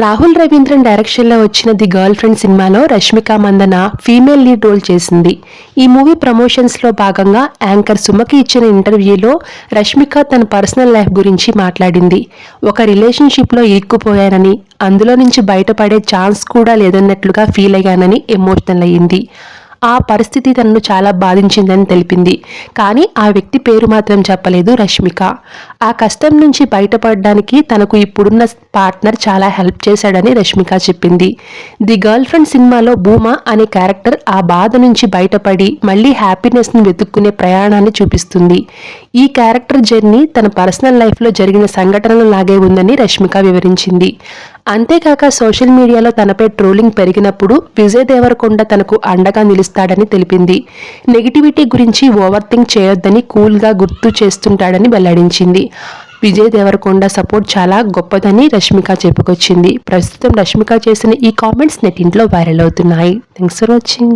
రాహుల్ రవీంద్రన్ డైరెక్షన్లో వచ్చిన the girlfriend సినిమాలో Rashmika Mandanna female lead role చేసింది. ఈ మూవీ ప్రమోషన్స్లో భాగంగా యాంకర్ సుమకి ఇచ్చిన ఇంటర్వ్యూలో రష్మిక తన పర్సనల్ లైఫ్ గురించి మాట్లాడింది. ఒక రిలేషన్షిప్లో ఇరుక్కుపోయానని అందులో నుంచి బయటపడే ఛాన్స్ కూడా లేదన్నట్లుగా ఫీల్ అయ్యానని ఎమోషనల్ అయ్యింది. ఆ పరిస్థితి తనను చాలా బాధించిందని తెలిపింది. కానీ ఆ వ్యక్తి పేరు మాత్రం చెప్పలేదు రష్మిక. ఆ కష్టం నుంచి బయటపడడానికి తనకు ఇప్పుడున్న పార్ట్నర్ చాలా హెల్ప్ చేశాడని రష్మిక చెప్పింది. ది గర్ల్ ఫ్రెండ్ సినిమాలో భూమా అనే క్యారెక్టర్ ఆ బాధ నుంచి బయటపడి మళ్ళీ హ్యాపీనెస్ని వెతుక్కునే ప్రయాణాన్ని చూపిస్తుంది. ఈ క్యారెక్టర్ జర్నీ తన పర్సనల్ లైఫ్లో జరిగిన సంఘటనలు లాగే ఉందని రష్మిక వివరించింది. అంతేకాక సోషల్ మీడియాలో తనపై ట్రోలింగ్ పెరిగినప్పుడు విజయ్ దేవరకొండ తనకు అండగా నిలుస్తాడని తెలిపింది. నెగిటివిటీ గురించి ఓవర్ థింక్ చేయొద్దని కూల్గా గుర్తు చేస్తుంటాడని వెల్లడించింది. విజయ్ దేవరకొండ సపోర్ట్ చాలా గొప్పదని రష్మిక చెప్పుకొచ్చింది. ప్రస్తుతం రష్మిక చేసిన ఈ కామెంట్స్ నెటింట్లో వైరల్ అవుతున్నాయి. Thanks for watching